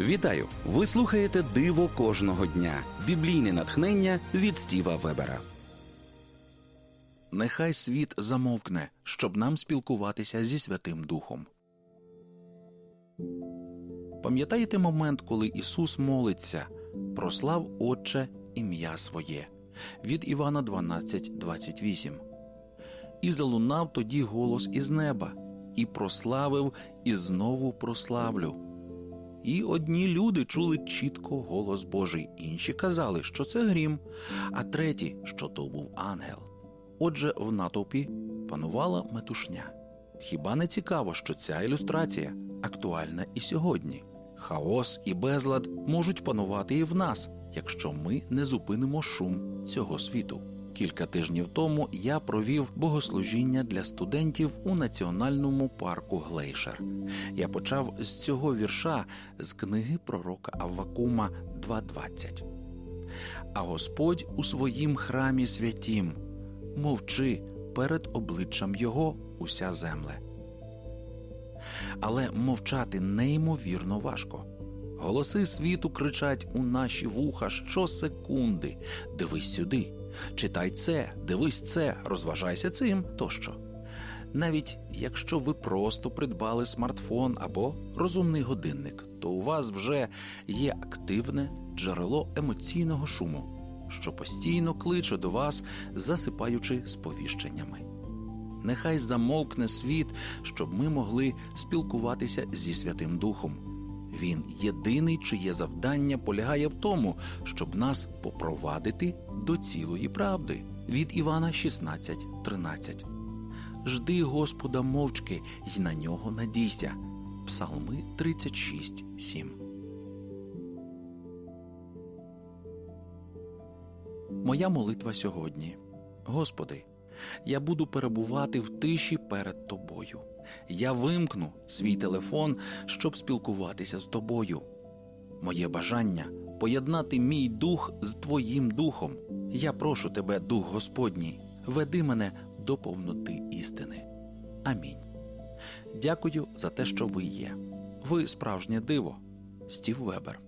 Вітаю! Ви слухаєте Диво кожного дня. Біблійне натхнення від Стіва Вебера. Нехай світ замовкне, щоб нам спілкуватися зі Святим Духом. Пам'ятаєте момент, коли Ісус молиться Прослав Отче ім'я своє від Івана 12.28. І залунав тоді голос із неба, і прославив, і знову прославлю. І одні люди чули чітко голос Божий, інші казали, що це грім, а треті, що то був ангел. Отже, в натовпі панувала метушня. Хіба не цікаво, що ця ілюстрація актуальна і сьогодні? Хаос і безлад можуть панувати і в нас, якщо ми не зупинимо шум цього світу. Кілька тижнів тому я провів богослужіння для студентів у національному парку Глейшер. Я почав з цього вірша з книги пророка Аввакума 2.20. А Господь у своїм храмі святім мовчи перед обличчям Його уся земле. Але мовчати неймовірно важко. Голоси світу кричать у наші вуха щосекунди Дивись сюди, читай це, дивись це, розважайся цим тощо. Навіть якщо ви просто придбали смартфон або розумний годинник, то у вас вже є активне джерело емоційного шуму, що постійно кличе до вас, засипаючи сповіщеннями. Нехай замовкне світ, щоб ми могли спілкуватися зі Святим Духом. Він єдиний, чиє завдання полягає в тому, щоб нас попровадити до цілої правди. Від Івана 16.13 Жди Господа мовчки й на нього надійся. Псалми 36.7 Моя молитва сьогодні. Господи, я буду перебувати в тиші перед Тобою. Я вимкну свій телефон, щоб спілкуватися з тобою. Моє бажання поєднати мій дух з Твоїм духом. Я прошу тебе, Дух Господній, веди мене до повноти істини. Амінь. Дякую за те, що ви є. Ви справжнє диво. Стів Вебер.